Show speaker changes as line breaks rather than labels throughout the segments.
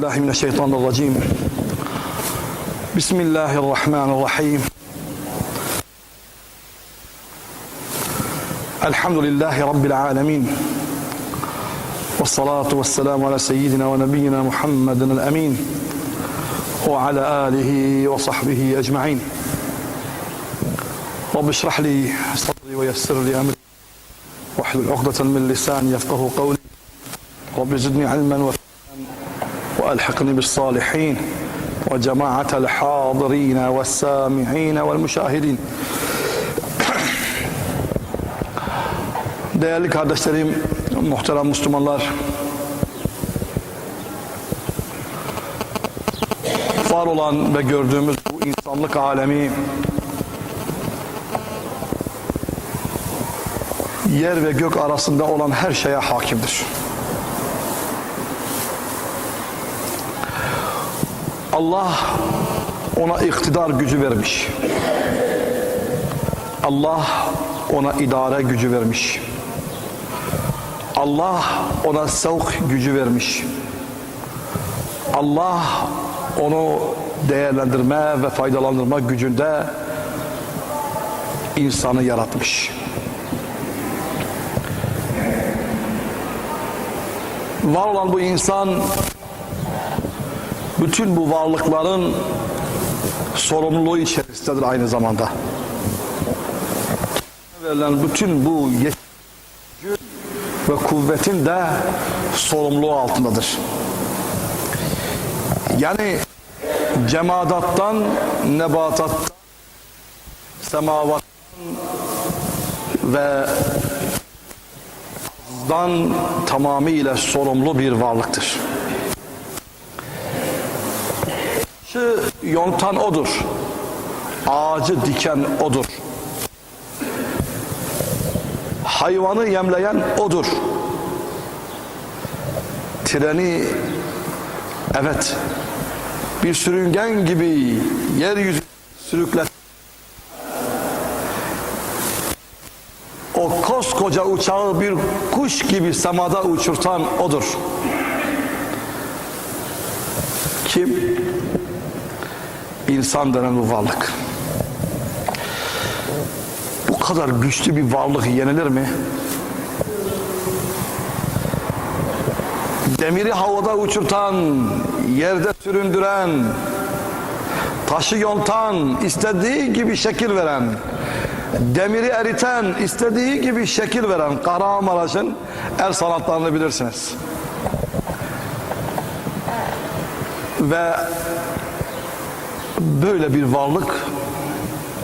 الله من الشيطان الرجيم. بسم الله الرحمن الرحيم. الحمد لله رب العالمين. والصلاة والسلام على سيدنا ونبينا محمد الأمين وعلى آله وصحبه أجمعين. رب اشرح لي صدري ويسر لي أمري. واحلل عقدة من لساني يفقه قولي. رب زدني علما وفقا وألحقني بالصالحين وجماعة الحاضرين والسامعين والمشاهدين Değerli kardeşlerim, muhterem Müslümanlar, var olan ve gördüğümüz bu insanlık alemi yer ve gök arasında olan her şeye hakimdir. Allah ona iktidar gücü vermiş. Allah ona idare gücü vermiş. Allah ona sevk gücü vermiş. Allah onu değerlendirme ve faydalandırma gücünde insanı yaratmış. Var olan bu insan bütün bu varlıkların sorumluluğu içerisindedir aynı zamanda. Verilen bütün bu yetki ve kuvvetin de sorumluluğu altındadır. Yani cemadattan, nebatattan, semavattan ve dan tamamıyla sorumlu bir varlıktır. Ağacı yontan odur. Ağacı diken odur. Hayvanı yemleyen odur. Treni evet bir sürüngen gibi yeryüzü sürüklet o koskoca uçağı bir kuş gibi semada uçurtan odur. Kim? İnsan denen bu varlık. Bu kadar güçlü bir varlık yenilir mi? Demiri havada uçurtan, yerde süründüren, taşı yontan, istediği gibi şekil veren, demiri eriten, istediği gibi şekil veren Kahramanmaraş'ın el sanatlarını bilirsiniz. Ve böyle bir varlık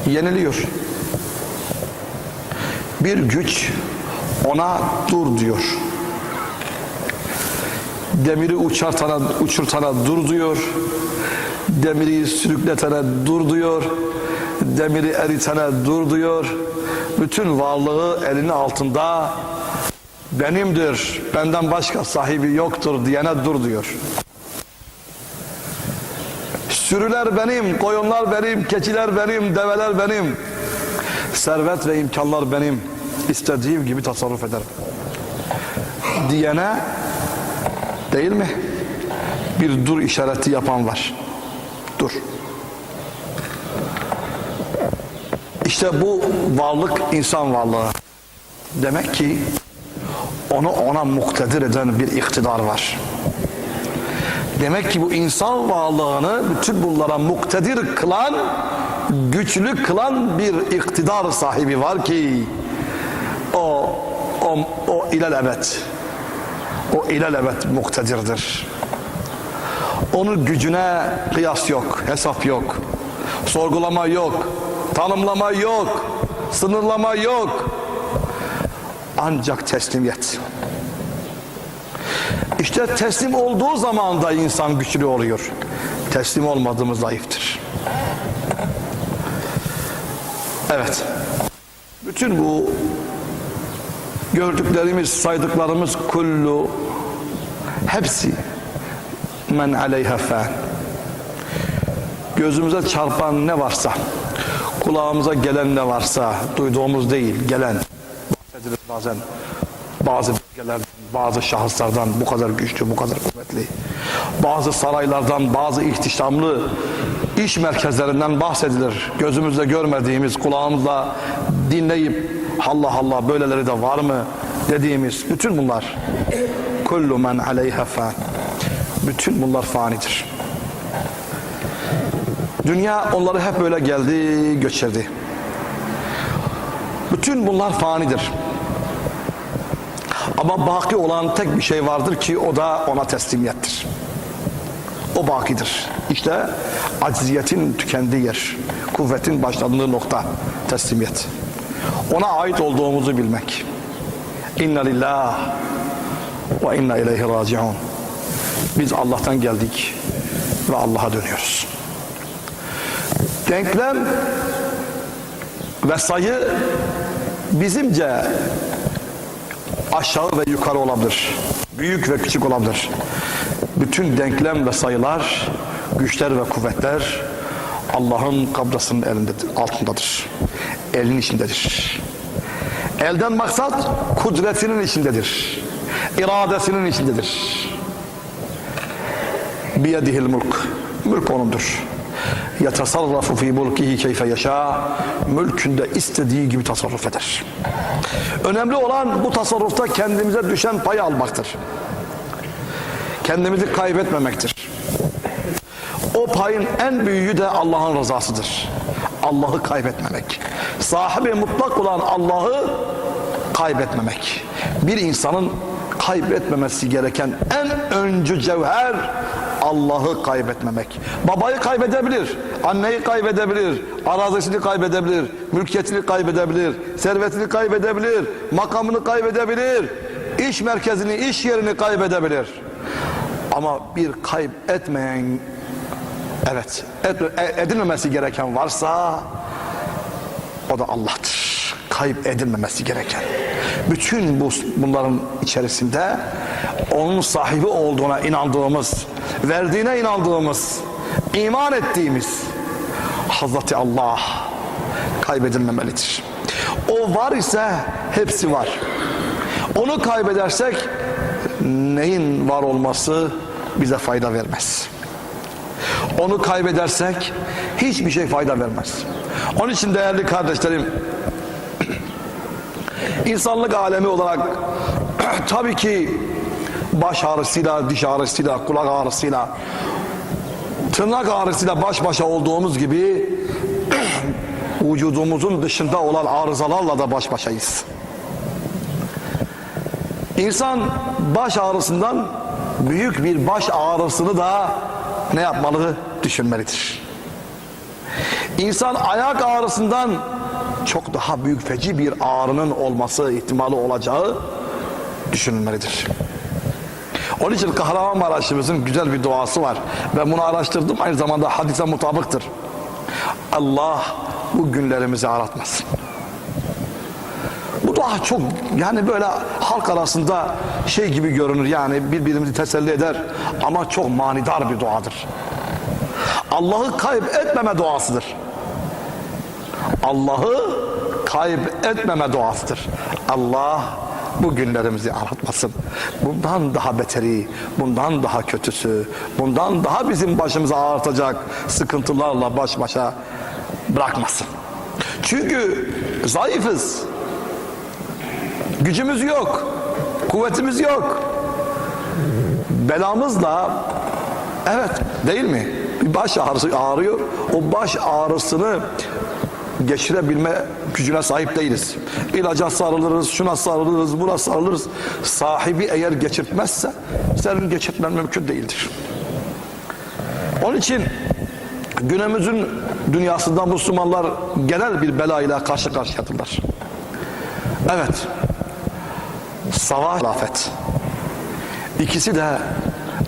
yeniliyor. Bir güç ona dur diyor. Demiri uçartana, uçurtana dur diyor. Demiri sürükletene dur diyor. Demiri eritene dur diyor. Bütün varlığı elinin altında benimdir, benden başka sahibi yoktur diyene dur diyor. Sürüler benim, koyunlar benim, keçiler benim, develer benim. Servet ve imkanlar benim. İstediğim gibi tasarruf ederim. Diyene değil mi? Bir dur işareti yapan var. Dur. İşte bu varlık insan varlığı. Demek ki onu ona muktedir eden bir iktidar var. Demek ki bu insan varlığını bütün bunlara muktedir kılan, güçlü kılan bir iktidar sahibi var ki o o, o ilel evet o ilel evet muktedirdir. Onun gücüne kıyas yok, hesap yok, sorgulama yok, tanımlama yok, sınırlama yok. Ancak teslimiyet. İşte teslim olduğu zaman da insan güçlü oluyor. Teslim olmadığımız zayıftır. Evet. Bütün bu gördüklerimiz, saydıklarımız kullu hepsi men aleyha fan. Gözümüze çarpan ne varsa, kulağımıza gelen ne varsa, duyduğumuz değil, gelen bahsedilir bazen bazı bölgelerden, bazı şahıslardan bu kadar güçlü, bu kadar kuvvetli. bazı saraylardan, bazı ihtişamlı iş merkezlerinden bahsedilir. Gözümüzle görmediğimiz, kulağımızla dinleyip Allah Allah böyleleri de var mı dediğimiz bütün bunlar kullu men aleyha fan. Bütün bunlar fanidir. Dünya onları hep böyle geldi, göçerdi. Bütün bunlar fanidir. Ama baki olan tek bir şey vardır ki o da ona teslimiyettir. O bakidir. İşte acziyetin tükendiği yer, kuvvetin başladığı nokta teslimiyet. Ona ait olduğumuzu bilmek. İnna lillah ve inna ileyhi raciun. Biz Allah'tan geldik ve Allah'a dönüyoruz. Denklem ve sayı bizimce aşağı ve yukarı olabilir. Büyük ve küçük olabilir. Bütün denklem ve sayılar, güçler ve kuvvetler Allah'ın kabrasının elindedir, altındadır. Elin içindedir. Elden maksat kudretinin içindedir. İradesinin içindedir. Biyedihil mulk. Mülk onundur. Yetasarrafu fi mulkihi keyfe yaşa. Mülkünde istediği gibi tasarruf eder. Önemli olan bu tasarrufta kendimize düşen payı almaktır. Kendimizi kaybetmemektir. O payın en büyüğü de Allah'ın rızasıdır. Allah'ı kaybetmemek. Sahibi mutlak olan Allah'ı kaybetmemek. Bir insanın kaybetmemesi gereken en öncü cevher Allah'ı kaybetmemek. Babayı kaybedebilir, anneyi kaybedebilir, arazisini kaybedebilir, mülkiyetini kaybedebilir, servetini kaybedebilir, makamını kaybedebilir, iş merkezini, iş yerini kaybedebilir. Ama bir kayıp etmeyen, evet, et, edilmemesi gereken varsa o da Allah'tır. Kayıp edilmemesi gereken. Bütün bu bunların içerisinde onun sahibi olduğuna inandığımız, verdiğine inandığımız, iman ettiğimiz Hazreti Allah kaybedilmemelidir. O var ise hepsi var. Onu kaybedersek neyin var olması bize fayda vermez. Onu kaybedersek hiçbir şey fayda vermez. Onun için değerli kardeşlerim insanlık alemi olarak tabii ki baş ağrısıyla, diş ağrısıyla, kulak ağrısıyla, tırnak ağrısıyla baş başa olduğumuz gibi vücudumuzun dışında olan arızalarla da baş başayız. İnsan baş ağrısından büyük bir baş ağrısını da ne yapmalı? Düşünmelidir. İnsan ayak ağrısından çok daha büyük feci bir ağrının olması ihtimali olacağı düşünülmelidir. Onun için Kahramanmaraş'ımızın güzel bir duası var. Ben bunu araştırdım aynı zamanda hadise mutabıktır. Allah bu günlerimizi aratmasın. Bu dua çok yani böyle halk arasında şey gibi görünür yani birbirimizi teselli eder ama çok manidar bir duadır. Allah'ı kaybetmeme duasıdır. Allah'ı kaybetmeme duasıdır. Allah bu günlerimizi aratmasın. Bundan daha beteri, bundan daha kötüsü, bundan daha bizim başımıza ağırtacak sıkıntılarla baş başa bırakmasın. Çünkü zayıfız. Gücümüz yok. Kuvvetimiz yok. Belamızla evet değil mi? Bir baş ağrısı ağrıyor. O baş ağrısını geçirebilme gücüne sahip değiliz. İlaca sarılırız, şuna sarılırız, buna sarılırız. Sahibi eğer geçirtmezse senin geçirtmen mümkün değildir. Onun için günümüzün dünyasında Müslümanlar genel bir belayla karşı karşıyadırlar. Evet. Savaş, afet. İkisi de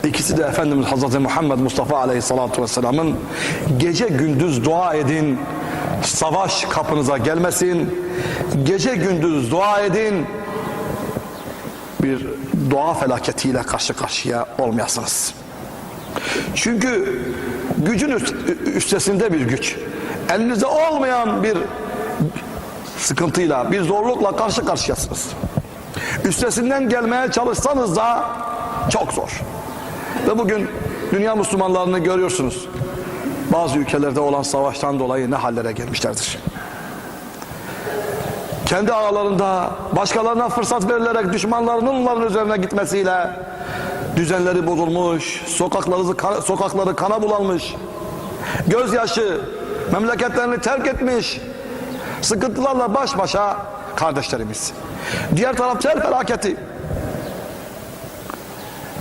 ikisi de Efendimiz Hazreti Muhammed Mustafa Aleyhisselatü Vesselam'ın gece gündüz dua edin savaş kapınıza gelmesin gece gündüz dua edin bir doğa felaketiyle karşı karşıya olmayasınız. Çünkü gücün üst, üstesinde bir güç. Elinizde olmayan bir sıkıntıyla, bir zorlukla karşı karşıyasınız. Üstesinden gelmeye çalışsanız da çok zor. Ve bugün dünya Müslümanlarını görüyorsunuz. Bazı ülkelerde olan savaştan dolayı ne hallere gelmişlerdir. Kendi aralarında başkalarına fırsat verilerek düşmanlarının onların üzerine gitmesiyle düzenleri bozulmuş, sokakları, sokakları kana bulanmış, gözyaşı, memleketlerini terk etmiş, sıkıntılarla baş başa kardeşlerimiz. Diğer taraf sel felaketi.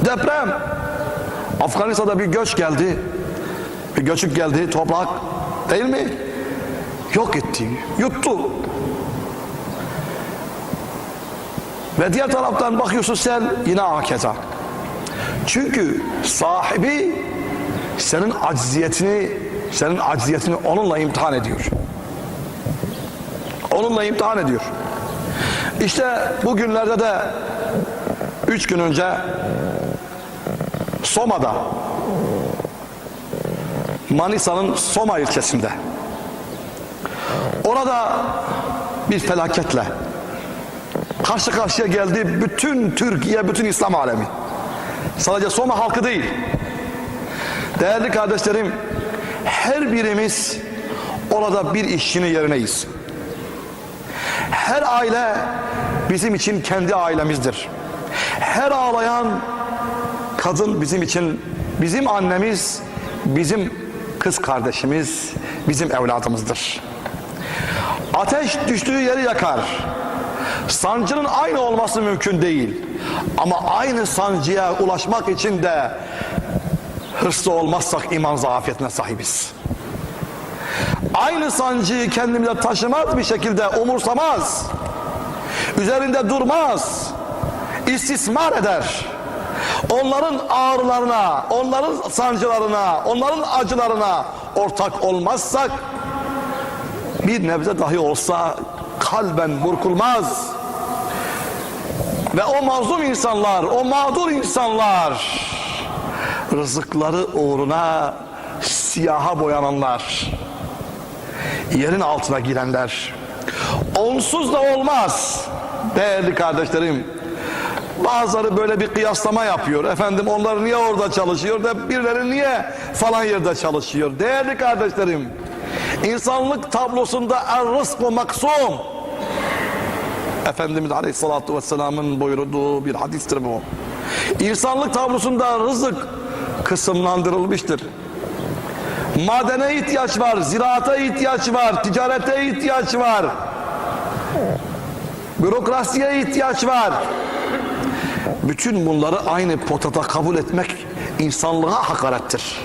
Deprem. Afganistan'da bir göç geldi. Bir göçük geldi toprak değil mi? Yok etti, yuttu. Ve diğer taraftan bakıyorsun sen yine hakeza. Çünkü sahibi senin acziyetini senin acziyetini onunla imtihan ediyor. Onunla imtihan ediyor. İşte bugünlerde de üç gün önce Soma'da Manisa'nın Soma ilçesinde orada bir felaketle karşı karşıya geldi bütün Türkiye, bütün İslam alemi. Sadece Soma halkı değil. Değerli kardeşlerim, her birimiz orada bir işçinin yerineyiz. Her aile bizim için kendi ailemizdir. Her ağlayan kadın bizim için bizim annemiz, bizim kız kardeşimiz, bizim evladımızdır. Ateş düştüğü yeri yakar. Sancının aynı olması mümkün değil. Ama aynı sancıya ulaşmak için de hırslı olmazsak iman zafiyetine sahibiz. Aynı sancıyı kendimize taşımaz bir şekilde umursamaz. Üzerinde durmaz. istismar eder. Onların ağrılarına, onların sancılarına, onların acılarına ortak olmazsak bir nebze dahi olsa kalben burkulmaz. Ve o mazlum insanlar, o mağdur insanlar rızıkları uğruna siyaha boyananlar yerin altına girenler onsuz da olmaz değerli kardeşlerim bazıları böyle bir kıyaslama yapıyor efendim onlar niye orada çalışıyor da birileri niye falan yerde çalışıyor değerli kardeşlerim insanlık tablosunda er-rızku maksum Efendimiz Aleyhisselatü Vesselam'ın buyurduğu bir hadistir bu. İnsanlık tablosunda rızık kısımlandırılmıştır. Madene ihtiyaç var, ziraata ihtiyaç var, ticarete ihtiyaç var. Bürokrasiye ihtiyaç var. Bütün bunları aynı potada kabul etmek insanlığa hakarettir.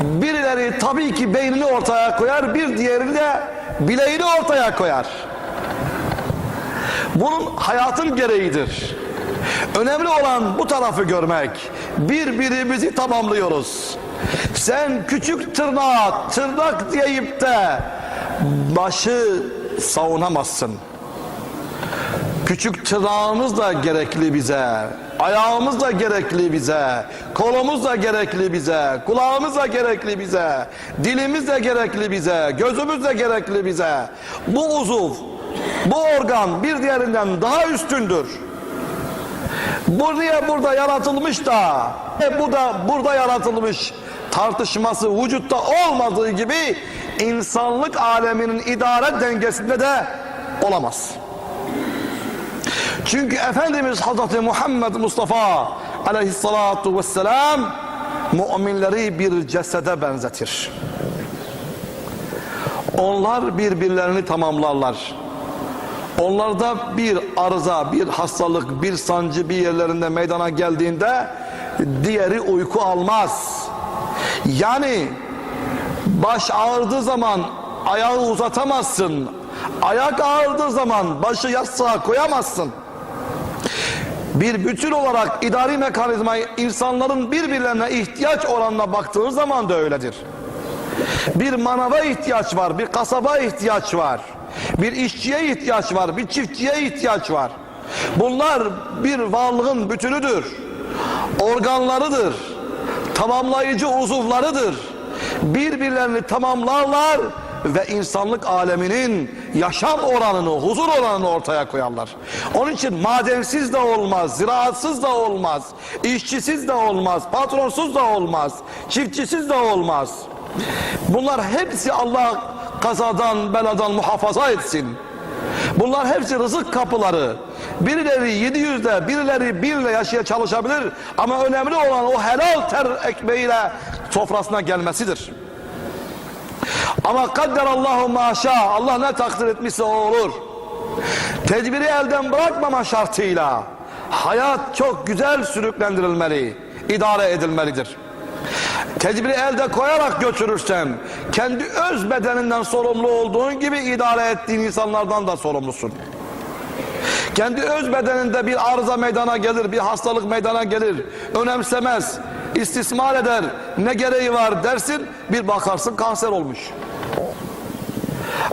Birileri tabii ki beynini ortaya koyar, bir diğeri de bileğini ortaya koyar. Bunun hayatın gereğidir. Önemli olan bu tarafı görmek. Birbirimizi tamamlıyoruz. Sen küçük tırnağa tırnak deyip de başı savunamazsın. Küçük tırnağımız da gerekli bize. Ayağımız da gerekli bize. Kolumuz da gerekli bize. Kulağımız da gerekli bize. Dilimiz de gerekli bize. Gözümüz de gerekli bize. Bu uzuv, bu organ bir diğerinden daha üstündür. Bu niye burada yaratılmış da e bu da burada yaratılmış tartışması vücutta olmadığı gibi insanlık aleminin idare dengesinde de olamaz. Çünkü Efendimiz Hazreti Muhammed Mustafa aleyhissalatu vesselam müminleri bir cesede benzetir. Onlar birbirlerini tamamlarlar. Onlarda bir arıza, bir hastalık, bir sancı bir yerlerinde meydana geldiğinde diğeri uyku almaz. Yani baş ağrıdığı zaman ayağı uzatamazsın. Ayak ağrıdığı zaman başı yastığa koyamazsın. Bir bütün olarak idari mekanizma insanların birbirlerine ihtiyaç oranına baktığı zaman da öyledir. Bir manava ihtiyaç var, bir kasaba ihtiyaç var. Bir işçiye ihtiyaç var, bir çiftçiye ihtiyaç var. Bunlar bir varlığın bütünüdür. Organlarıdır. Tamamlayıcı uzuvlarıdır. Birbirlerini tamamlarlar ve insanlık aleminin yaşam oranını, huzur oranını ortaya koyarlar. Onun için madensiz de olmaz, ziraatsız da olmaz, işçisiz de olmaz, patronsuz da olmaz, çiftçisiz de olmaz. Bunlar hepsi Allah kazadan, beladan muhafaza etsin. Bunlar hepsi rızık kapıları. Birileri 700'de, birileri 1 ile yaşaya çalışabilir. Ama önemli olan o helal ter ekmeğiyle sofrasına gelmesidir. Ama kadderallahu maşa Allah ne takdir etmişse o olur. Tedbiri elden bırakmama şartıyla hayat çok güzel sürüklendirilmeli, idare edilmelidir. Tedbiri elde koyarak götürürsen kendi öz bedeninden sorumlu olduğun gibi idare ettiğin insanlardan da sorumlusun. Kendi öz bedeninde bir arıza meydana gelir, bir hastalık meydana gelir. Önemsemez, istismar eder, ne gereği var dersin, bir bakarsın kanser olmuş.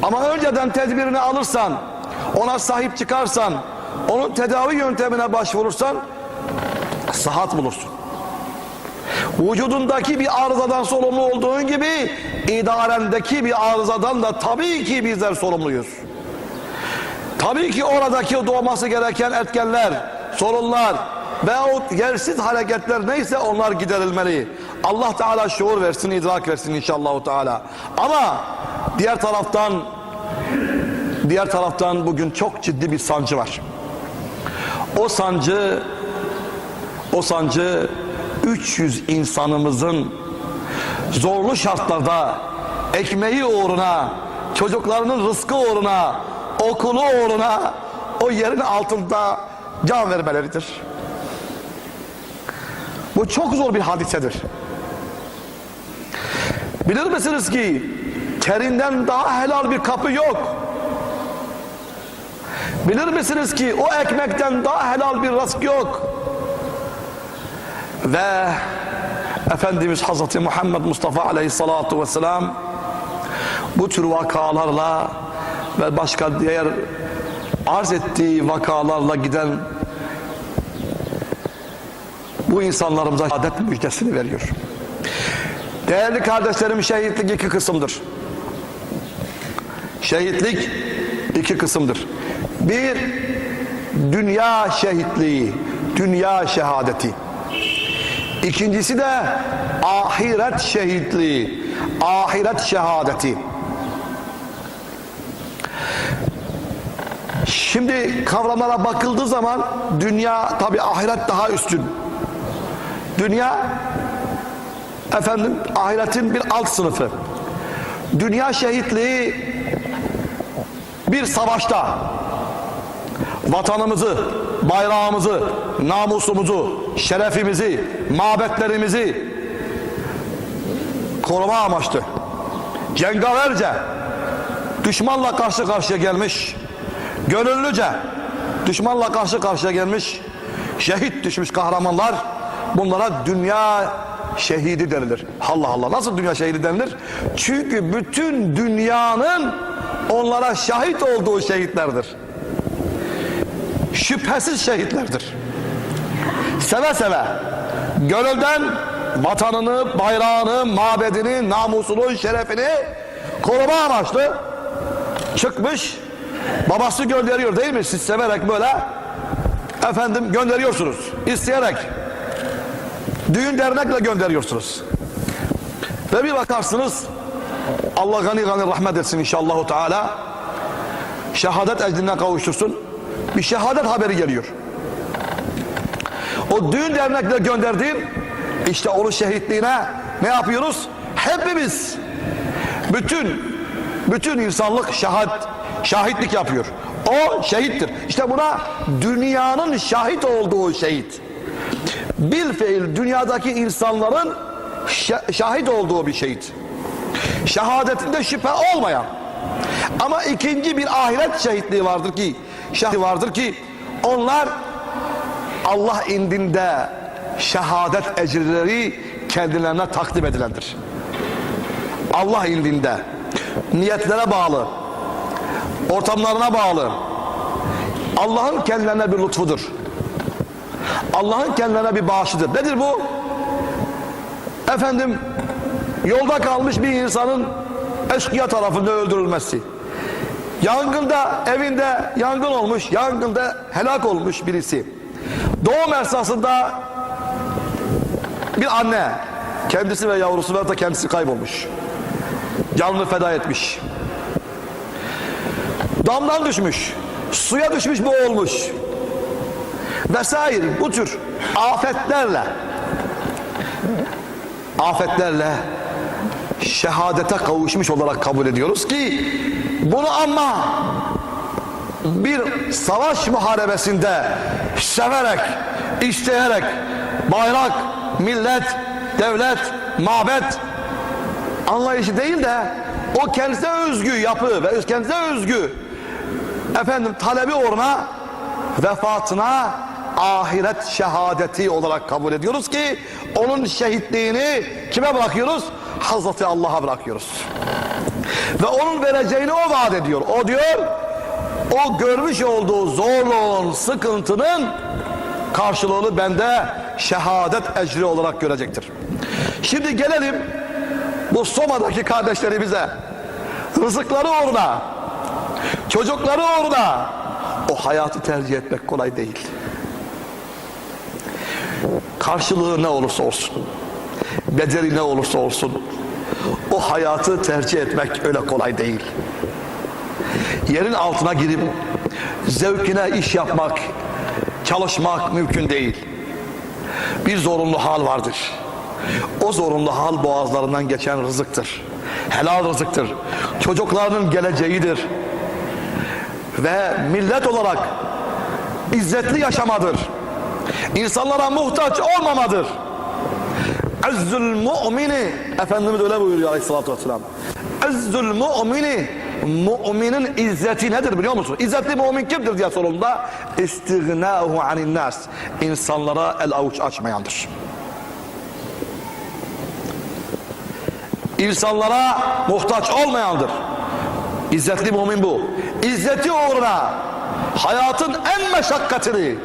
Ama önceden tedbirini alırsan, ona sahip çıkarsan, onun tedavi yöntemine başvurursan, sıhhat bulursun. Vücudundaki bir arızadan sorumlu olduğun gibi idarendeki bir arızadan da tabii ki bizler sorumluyuz. Tabii ki oradaki doğması gereken etkenler, sorunlar veyahut yersiz hareketler neyse onlar giderilmeli. Allah Teala şuur versin, idrak versin inşallah Teala. Ama diğer taraftan diğer taraftan bugün çok ciddi bir sancı var. O sancı o sancı 300 insanımızın zorlu şartlarda ekmeği uğruna, çocuklarının rızkı uğruna, okulu uğruna o yerin altında can vermeleridir. Bu çok zor bir hadisedir. Bilir misiniz ki terinden daha helal bir kapı yok. Bilir misiniz ki o ekmekten daha helal bir rızk yok. Ve Efendimiz Hazreti Muhammed Mustafa Aleyhissalatu Vesselam bu tür vakalarla ve başka diğer arz ettiği vakalarla giden bu insanlarımıza adet müjdesini veriyor. Değerli kardeşlerim şehitlik iki kısımdır. Şehitlik iki kısımdır. Bir, dünya şehitliği, dünya şehadeti. İkincisi de ahiret şehitliği, ahiret şehadeti. Şimdi kavramlara bakıldığı zaman dünya tabi ahiret daha üstün. Dünya efendim ahiretin bir alt sınıfı. Dünya şehitliği bir savaşta vatanımızı, bayrağımızı, namusumuzu, şerefimizi, mabetlerimizi koruma amaçlı. Cengaverce düşmanla karşı karşıya gelmiş, gönüllüce düşmanla karşı karşıya gelmiş, şehit düşmüş kahramanlar bunlara dünya şehidi denilir. Allah Allah nasıl dünya şehidi denilir? Çünkü bütün dünyanın onlara şahit olduğu şehitlerdir şüphesiz şehitlerdir. Seve seve gönülden vatanını, bayrağını, mabedini, namusunu, şerefini koruma amaçlı çıkmış babası gönderiyor değil mi? Siz severek böyle efendim gönderiyorsunuz. isteyerek düğün dernekle gönderiyorsunuz. Ve bir bakarsınız Allah gani gani rahmet etsin inşallahu teala şehadet ecline kavuştursun bir şehadet haberi geliyor. O düğün dernekle gönderdiğim işte onun şehitliğine ne yapıyoruz? Hepimiz bütün bütün insanlık şahit şahitlik yapıyor. O şehittir. İşte buna dünyanın şahit olduğu şehit. Bir fiil dünyadaki insanların şahit olduğu bir şehit. Şehadetinde şüphe olmayan. Ama ikinci bir ahiret şehitliği vardır ki şahı vardır ki onlar Allah indinde şehadet ecirleri kendilerine takdim edilendir. Allah indinde niyetlere bağlı, ortamlarına bağlı. Allah'ın kendilerine bir lütfudur. Allah'ın kendilerine bir bağışıdır. Nedir bu? Efendim yolda kalmış bir insanın eşkıya tarafından öldürülmesi. Yangında evinde yangın olmuş, yangında helak olmuş birisi. Doğum esnasında bir anne kendisi ve yavrusu ve da kendisi kaybolmuş. Canını feda etmiş. Damdan düşmüş, suya düşmüş boğulmuş. Vesaire bu tür afetlerle afetlerle şehadete kavuşmuş olarak kabul ediyoruz ki bunu ama bir savaş muharebesinde severek, isteyerek bayrak, millet, devlet, mabet anlayışı değil de o kendisine özgü yapı ve kendisine özgü efendim talebi uğruna vefatına ahiret şehadeti olarak kabul ediyoruz ki onun şehitliğini kime bırakıyoruz? Hazreti Allah'a bırakıyoruz. Ve onun vereceğini o vaat ediyor. O diyor o görmüş olduğu zorluğun, sıkıntının karşılığını bende şehadet ecri olarak görecektir. Şimdi gelelim bu Soma'daki kardeşlerimize rızıkları uğruna çocukları uğruna o hayatı tercih etmek kolay değil. Karşılığı ne olursa olsun, bedeli ne olursa olsun, o hayatı tercih etmek öyle kolay değil. Yerin altına girip zevkine iş yapmak, çalışmak mümkün değil. Bir zorunlu hal vardır. O zorunlu hal boğazlarından geçen rızıktır. Helal rızıktır. Çocuklarının geleceğidir. Ve millet olarak izzetli yaşamadır. İnsanlara muhtaç olmamadır. Ezzül mu'mini Efendimiz öyle buyuruyor aleyhissalatü vesselam. Ezzül mu'mini Müminin izzeti nedir biliyor musun? İzzetli mümin kimdir diye sorulduğunda İstignâhu anin nas İnsanlara el avuç açmayandır. İnsanlara muhtaç olmayandır. İzzetli mümin bu. İzzeti uğruna hayatın en meşakkatini,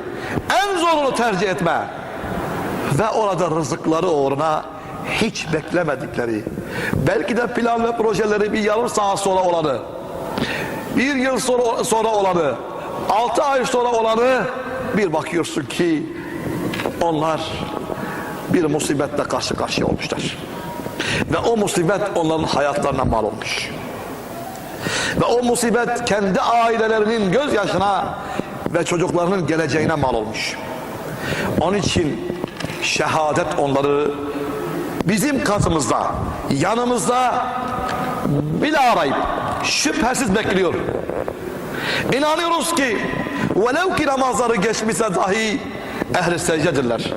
en zorunu tercih etme ve orada rızıkları uğruna hiç beklemedikleri, belki de plan ve projeleri bir yarım saat sonra olanı, bir yıl sonra, sonra olanı, altı ay sonra olanı bir bakıyorsun ki onlar bir musibetle karşı karşıya olmuşlar. Ve o musibet onların hayatlarına mal olmuş. Ve o musibet kendi ailelerinin gözyaşına ve çocuklarının geleceğine mal olmuş. Onun için şehadet onları bizim katımızda, yanımızda bile arayıp şüphesiz bekliyor. İnanıyoruz ki velev ki namazları geçmişse dahi ehli secdedirler.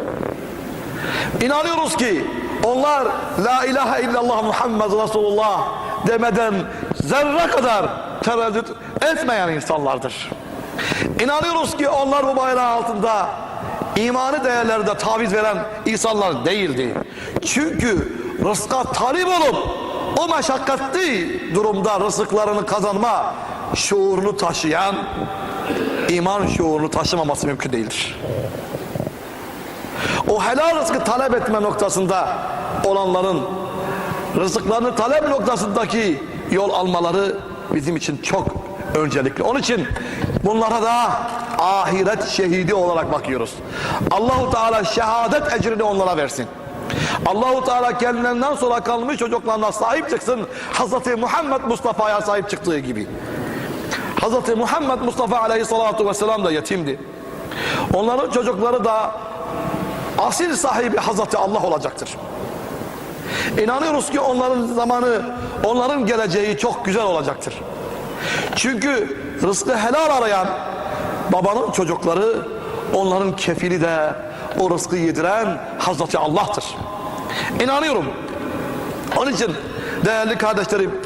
İnanıyoruz ki onlar la ilahe illallah Muhammed Resulullah demeden zerre kadar tereddüt etmeyen insanlardır. İnanıyoruz ki onlar bu bayrağı altında imanı değerlerde taviz veren insanlar değildi. Çünkü rızka talip olup o meşakkatli durumda rızıklarını kazanma şuurunu taşıyan iman şuurunu taşımaması mümkün değildir. O helal rızkı talep etme noktasında olanların rızıklarını talep noktasındaki yol almaları bizim için çok öncelikli. Onun için bunlara da ahiret şehidi olarak bakıyoruz. Allahu Teala şehadet ecrini onlara versin. Allahu Teala kendilerinden sonra kalmış çocuklarına sahip çıksın. Hazreti Muhammed Mustafa'ya sahip çıktığı gibi. Hazreti Muhammed Mustafa Aleyhissalatu vesselam da yetimdi. Onların çocukları da asil sahibi Hazreti Allah olacaktır. İnanıyoruz ki onların zamanı, onların geleceği çok güzel olacaktır. Çünkü rızkı helal arayan babanın çocukları, onların kefili de o rızkı yediren Hazreti Allah'tır. İnanıyorum. Onun için değerli kardeşlerim,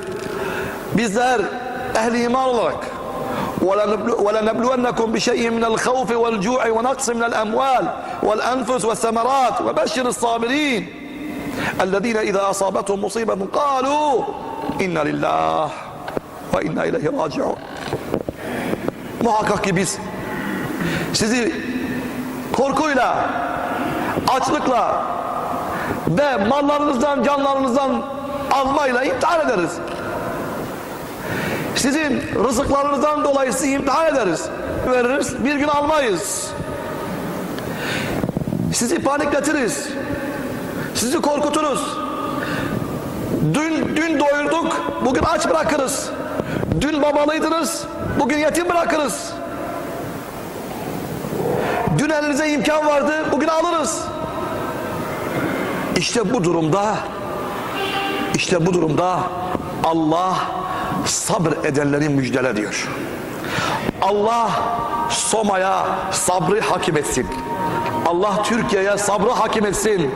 bizler ehli iman olarak وَلَنَبْلُوَنَّكُمْ بِشَيْءٍ مِنَ الْخَوْفِ وَالْجُوعِ وَنَقْصٍ مِنَ الْأَمْوَالِ وَالْأَنْفُسِ وَالثَّمَرَاتِ وَبَشِّرِ الصَّابِرِينَ الذين إذا أصابتهم مصيبة قالوا إنا لله ve inna ileyhi raciun. Muhakkak ki biz sizi korkuyla, açlıkla ve mallarınızdan, canlarınızdan azmayla imtihan ederiz. Sizin rızıklarınızdan dolayı sizi imtihan ederiz. Veririz, bir gün almayız. Sizi panikletiriz. Sizi korkuturuz. Dün, dün doyur, bugün aç bırakırız. Dün babalıydınız, bugün yetim bırakırız. Dün elinize imkan vardı, bugün alırız. İşte bu durumda, işte bu durumda Allah sabır edenleri müjdele diyor. Allah Soma'ya sabrı hakim etsin. Allah Türkiye'ye sabrı hakim etsin.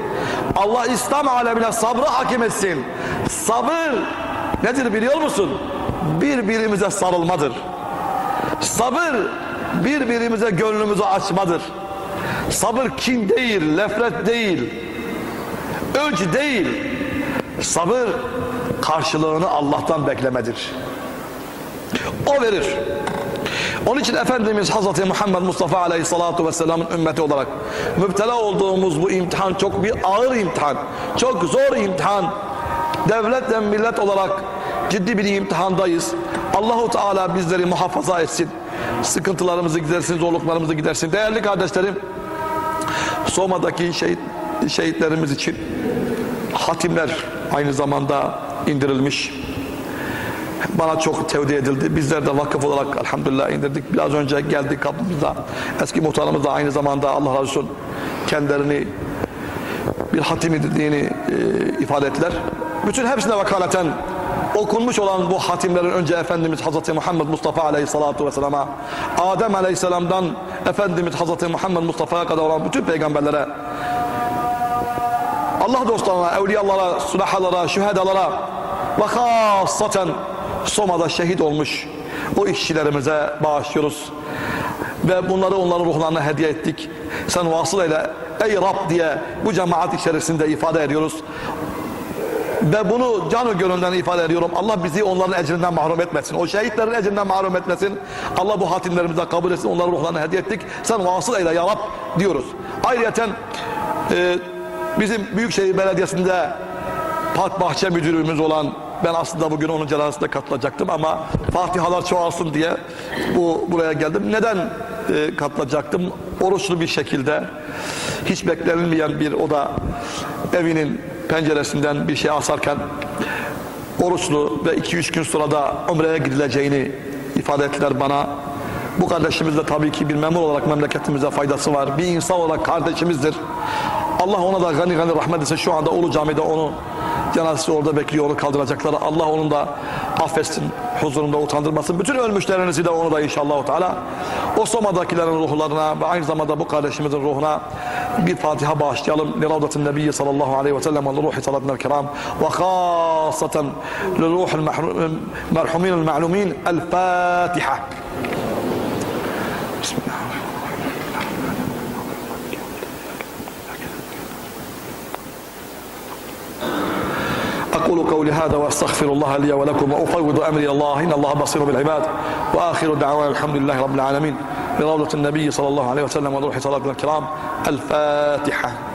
Allah İslam alemine sabrı hakim etsin. Sabır nedir biliyor musun? Birbirimize sarılmadır. Sabır birbirimize gönlümüzü açmadır. Sabır kin değil, nefret değil, öc değil. Sabır karşılığını Allah'tan beklemedir. O verir. Onun için Efendimiz Hazreti Muhammed Mustafa Aleyhissalatu Vesselam'ın ümmeti olarak müptela olduğumuz bu imtihan çok bir ağır imtihan, çok zor imtihan. Devletle millet olarak ciddi bir imtihandayız. Allahu Teala bizleri muhafaza etsin. Sıkıntılarımızı gidersin, zorluklarımızı gidersin. Değerli kardeşlerim, Soma'daki şehit, şehitlerimiz için hatimler aynı zamanda indirilmiş. Bana çok tevdi edildi. Bizler de vakıf olarak elhamdülillah indirdik. Biraz önce geldik kapımızda. Eski muhtarımız da aynı zamanda Allah razı olsun kendilerini bir hatim edildiğini e, ifade ettiler. Bütün hepsine vakaleten okunmuş olan bu hatimlerin önce Efendimiz Hazreti Muhammed Mustafa Aleyhissalatu Vesselam'a Adem Aleyhisselam'dan Efendimiz Hazreti Muhammed Mustafa'ya kadar olan bütün peygamberlere Allah dostlarına, evliyalara, sulahalara, şühedalara ve hasaten Soma'da şehit olmuş o işçilerimize bağışlıyoruz. Ve bunları onların ruhlarına hediye ettik. Sen vasıl eyle ey Rab diye bu cemaat içerisinde ifade ediyoruz. Ve bunu canı gönülden ifade ediyorum. Allah bizi onların ecrinden mahrum etmesin. O şehitlerin ecrinden mahrum etmesin. Allah bu hatimlerimizi kabul etsin. Onların ruhlarına hediye ettik. Sen vasıl eyle ya Rab diyoruz. Ayrıca e, bizim Büyükşehir Belediyesi'nde Park Bahçe Müdürümüz olan ben aslında bugün onun cenazesine katılacaktım ama Fatihalar çoğalsın diye bu buraya geldim. Neden e, katılacaktım? Oruçlu bir şekilde hiç beklenilmeyen bir oda evinin penceresinden bir şey asarken oruçlu ve 2-3 gün sonra da Umre'ye gidileceğini ifade ettiler bana. Bu kardeşimiz de tabii ki bir memur olarak memleketimize faydası var. Bir insan olarak kardeşimizdir. Allah ona da gani gani rahmet etsin. Şu anda Ulu Cami'de onu cenazesi orada bekliyor, onu kaldıracaklar. Allah onun da affetsin, huzurunda utandırmasın. Bütün ölmüşlerinizi de onu da inşallah Teala o Soma'dakilerin ruhlarına ve aynı zamanda bu kardeşimizin ruhuna bir Fatiha bağışlayalım. Li Ravdatin Nebiyyi sallallahu aleyhi ve sellem ve ruhi salatına kiram ve khasaten li ruhil merhumin ma'lumin el Fatiha. Bismillah. أقول قولي هذا وأستغفر الله لي ولكم وأفوض أمري الله إن الله بصير بالعباد وآخر دعوانا الحمد لله رب العالمين بروضة النبي صلى الله عليه وسلم وروح صلاة الكرام الفاتحة.